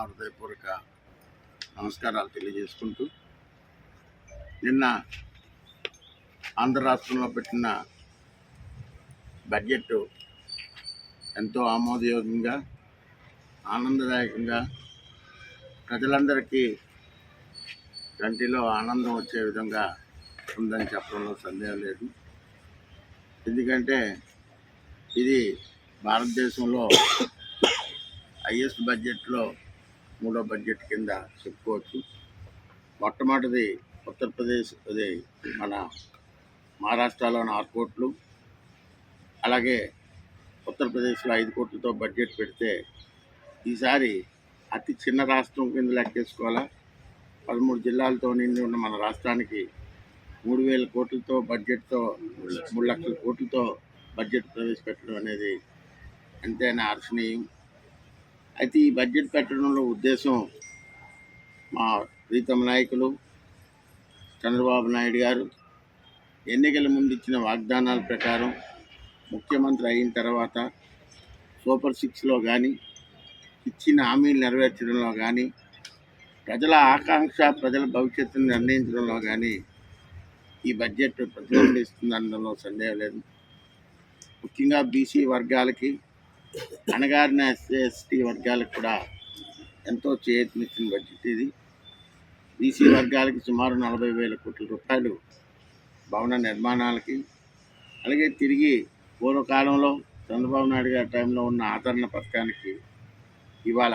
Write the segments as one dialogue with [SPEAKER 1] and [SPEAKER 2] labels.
[SPEAKER 1] నా హృదయపూర్వక నమస్కారాలు తెలియజేసుకుంటూ నిన్న ఆంధ్ర రాష్ట్రంలో పెట్టిన బడ్జెట్ ఎంతో ఆమోదయోగ్యంగా ఆనందదాయకంగా ప్రజలందరికీ కంటిలో ఆనందం వచ్చే విధంగా ఉందని చెప్పడంలో సందేహం లేదు. ఎందుకంటే ఇది భారతదేశంలో హైయెస్ట్ బడ్జెట్లో మూడో బడ్జెట్ కింద చెప్పుకోవచ్చు. మొట్టమొదటిది ఉత్తరప్రదేశ్ అది మన మహారాష్ట్రలోని ఆరు కోట్లు. అలాగే ఉత్తరప్రదేశ్లో ఐదు కోట్లతో బడ్జెట్ పెడితే ఈసారి అతి చిన్న రాష్ట్రం కింద లెక్కేసుకోవాలా? పదమూడు జిల్లాలతో నిండి ఉన్న మన రాష్ట్రానికి మూడు వేల కోట్లతో బడ్జెట్తో మూడు లక్షల కోట్లతో బడ్జెట్ ప్రవేశపెట్టడం అనేది ఎంతైనా హర్షణీయం అయితే ఈ బడ్జెట్ పెట్టడంలో ఉద్దేశం మా ప్రీతం నాయకులు చంద్రబాబు నాయుడు గారు. ఎన్నికల ముందు ఇచ్చిన వాగ్దానాల ప్రకారం ముఖ్యమంత్రి అయిన తర్వాత సూపర్ సిక్స్లో కానీ ఇచ్చిన హామీలు నెరవేర్చడంలో కానీ ప్రజల ఆకాంక్ష ప్రజల భవిష్యత్తును నిర్ణయించడంలో కానీ ఈ బడ్జెట్ ప్రతిబింబిస్తుందనడంలో సందేహం లేదు. ముఖ్యంగా బీసీ వర్గాలకి అణగారిన ఎస్సీ ఎస్టీ వర్గాలకు కూడా ఎంతో చేతినిచ్చిన బడ్జెట్ ఇది. బీసీ వర్గాలకి సుమారు నలభై వేల కోట్ల రూపాయలు భవన నిర్మాణాలకి. అలాగే తిరిగి పూర్వకాలంలో చంద్రబాబు నాయుడు గారి టైంలో ఉన్న ఆదరణ పథకానికి ఇవాళ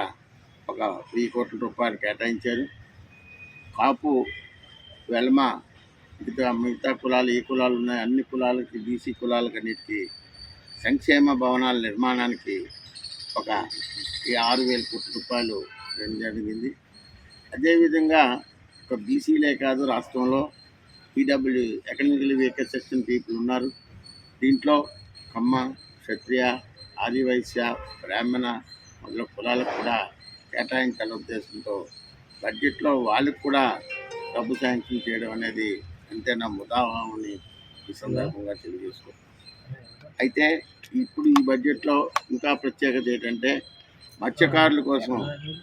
[SPEAKER 1] ఒక వెయ్యి కోట్ల రూపాయలు కేటాయించారు. కాపు వెల్మ మిగతా మిగతా కులాలు ఏ కులాలు ఉన్నాయి అన్ని కులాలకి బీసీ కులాలకి అన్నిటికీ సంక్షేమ భవనాల నిర్మాణానికి ఒక ఈ ఆరు వేల కోట్ల రూపాయలు జరిగింది. అదేవిధంగా ఒక బీసీలే కాదు రాష్ట్రంలో PW economically weaker section people ఉన్నారు. దీంట్లో కమ్మ క్షత్రియ ఆదివైశ్య బ్రాహ్మణ మొదల కులాలకు కూడా కేటాయించాల ఉద్దేశంతో బడ్జెట్లో వాళ్ళకు కూడా డబ్బు శాంక్షన్ చేయడం అనేది ఎంతైనా ముదావని ఈ సందర్భంగా తెలియజేసుకుంటాం అయితే ఇప్పుడు ఈ బడ్జెట్లో ఇంకా ప్రత్యేకత ఏంటంటే మత్స్యకారుల కోసం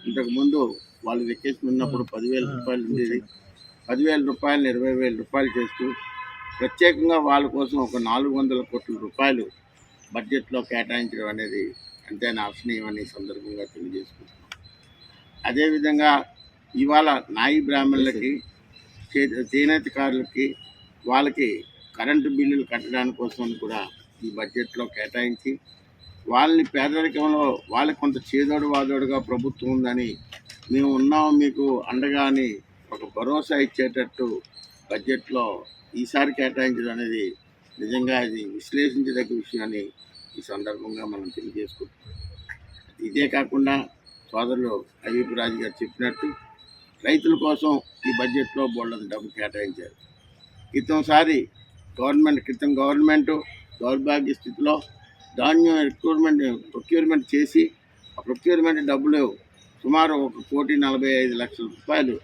[SPEAKER 1] ఇంతకుముందు వాళ్ళు వెకేషన్ ఉన్నప్పుడు పదివేల రూపాయలు ఉండేది. పదివేల రూపాయలు ఇరవై వేల రూపాయలు చేస్తూ ప్రత్యేకంగా వాళ్ళ కోసం ఒక నాలుగు వందల కోట్ల రూపాయలు బడ్జెట్లో కేటాయించడం అనేది ఎంతైనా అర్శనీయమని సందర్భంగా తెలియజేసుకుంటున్నాం అదేవిధంగా ఇవాళ నాయి బ్రాహ్మణులకి చే- చేనేతకారులకి వాళ్ళకి కరెంటు బిల్లులు కట్టడానికి కోసం కూడా ఈ బడ్జెట్లో కేటాయించి వాళ్ళని పేదరికంలో వాళ్ళకి కొంత చేదోడు వాదోడుగా ప్రభుత్వం ఉందని మేము ఉన్నాం మీకు అండగా అని ఒక భరోసా ఇచ్చేటట్టు బడ్జెట్లో ఈసారి కేటాయించడం అనేది నిజంగా ఇది విశ్లేషించదగ్గ విషయాన్ని ఈ సందర్భంగా మనం తెలియజేసుకుంటాం ఇదే కాకుండా సోదరులు అయ్యప్ప రాజు గారు చెప్పినట్టు రైతుల కోసం ఈ బడ్జెట్లో బోళ్ళంత డబ్బు కేటాయించారు. క్రితంసారి గవర్నమెంట్ క్రితం గవర్నమెంట్ దౌర్భాగ్య స్థితిలో ధాన్యం రిక్రూట్మెంట్ ప్రొక్యూర్మెంట్ చేసి ఆ ప్రొక్యూర్మెంట్ డబ్బులు సుమారు ఒక కోటి నలభై ఐదు లక్షల రూపాయలు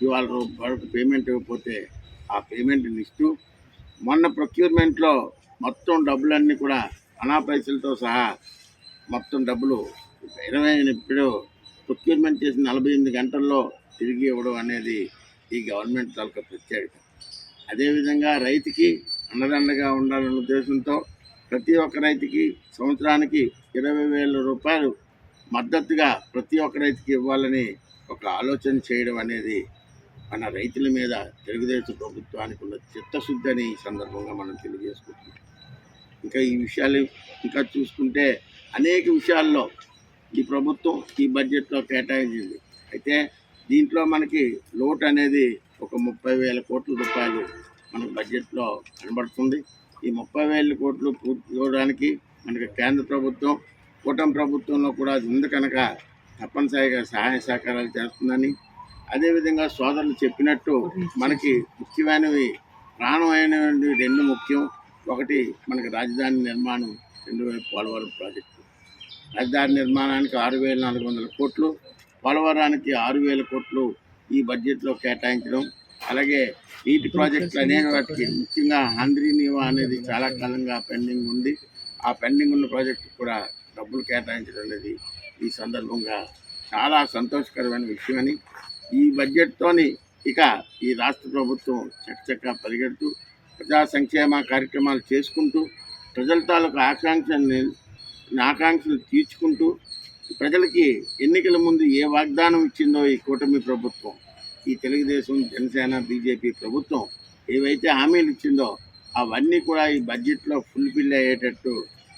[SPEAKER 1] ఇవాళ వరకు పేమెంట్ ఇవ్వకపోతే ఆ పేమెంట్ని ఇస్తూ మొన్న ప్రొక్యూర్మెంట్లో మొత్తం డబ్బులన్నీ కూడా అనా పైసలతో సహా మొత్తం డబ్బులు ఇరవై ఇప్పుడు ప్రొక్యూర్మెంట్ చేసిన నలభై ఎనిమిది గంటల్లో తిరిగి ఇవ్వడం అనేది ఈ గవర్నమెంట్ తాలూకా ప్రత్యేకత. అదేవిధంగా రైతుకి అండదండగా ఉండాలనే ఉద్దేశంతో ప్రతి ఒక్క రైతుకి సంవత్సరానికి ఇరవై వేల రూపాయలు మద్దతుగా ప్రతి ఒక్క రైతుకి ఇవ్వాలని ఒక ఆలోచన చేయడం అనేది మన రైతుల మీద తెలుగుదేశం ప్రభుత్వానికి ఉన్న చిత్తశుద్ధి అని ఈ సందర్భంగా మనం తెలియజేసుకుంటున్నాం. ఇంకా ఈ విషయాలు ఇంకా చూసుకుంటే అనేక విషయాల్లో ఈ ప్రభుత్వం ఈ బడ్జెట్లో కేటాయించింది. అయితే దీంట్లో మనకి లోటు అనేది ఒక ముప్పై వేల కోట్ల రూపాయలు మనకు బడ్జెట్లో కనబడుతుంది. ఈ ముప్పై వేల కోట్లు పూర్తి చేయడానికి మనకి కేంద్ర ప్రభుత్వం కూటమి ప్రభుత్వంలో కూడా అది ఉంది కనుక తప్పనిసరిగా సహాయ సహకారాలు చేస్తుందని. అదేవిధంగా సోదరులు చెప్పినట్టు మనకి ముఖ్యమైనవి ప్రాణమైనవి రెండు ముఖ్యం. ఒకటి మనకి రాజధాని నిర్మాణం రెండు వైపు పోలవరం ప్రాజెక్టు. రాజధాని నిర్మాణానికి ఆరు వేల నాలుగు వందల కోట్లు పోలవరానికి ఆరు వేల కోట్లు ఈ బడ్జెట్లో కేటాయించడం. అలాగే నీటి ప్రాజెక్టులు అనేక వాటికి ముఖ్యంగా హంద్రీనీవా అనేది చాలా కాలంగా పెండింగ్ ఉంది. ఆ పెండింగ్ ఉన్న ప్రాజెక్టు కూడా డబ్బులు కేటాయించడం అనేది ఈ సందర్భంగా చాలా సంతోషకరమైన విషయమని ఈ బడ్జెట్తోని ఇక ఈ రాష్ట్ర ప్రభుత్వం చక్కచక్క పరిగెడుతూ ప్రజా సంక్షేమ కార్యక్రమాలు చేసుకుంటూ ప్రజల తాలూకు ఆకాంక్షల్ని ఆకాంక్షలు తీర్చుకుంటూ ప్రజలకి ఎన్నికల ముందు ఏ వాగ్దానం ఇచ్చిందో ఈ కూటమి ప్రభుత్వం ఈ తెలుగుదేశం జనసేన బీజేపీ ప్రభుత్వం ఏవైతే హామీలు ఇచ్చిందో అవన్నీ కూడా ఈ బడ్జెట్లో ఫుల్ఫిల్ అయ్యేటట్టు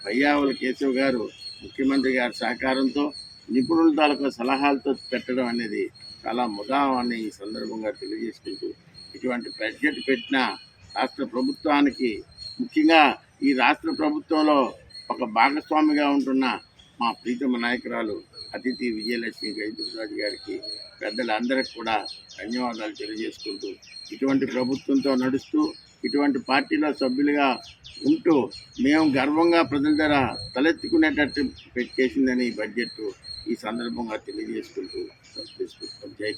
[SPEAKER 1] పయ్యావుల కేశవ్ గారు ముఖ్యమంత్రి గారి సహకారంతో నిపుణుల తాలూకు సలహాలతో పెట్టడం అనేది చాలా ముదాం అని ఈ సందర్భంగా తెలియజేసుకుంటూ ఇటువంటి బడ్జెట్ పెట్టిన రాష్ట్ర ప్రభుత్వానికి ముఖ్యంగా ఈ రాష్ట్ర ప్రభుత్వంలో ఒక భాగస్వామిగా ఉంటున్న మా ప్రీతమ నాయకురాలు అతిథి విజయలక్ష్మి గైదురాజు గారికి పెద్దలందరికీ కూడా ధన్యవాదాలు తెలియజేసుకుంటూ ఇటువంటి ప్రభుత్వంతో నడుస్తూ ఇటువంటి పార్టీలో సభ్యులుగా ఉంటూ మేము గర్వంగా ప్రజల ధర తలెత్తుకునేటట్టు పెట్టేసిందని ఈ బడ్జెట్ ఈ సందర్భంగా తెలియజేసుకుంటూ తీసుకుంటాం జై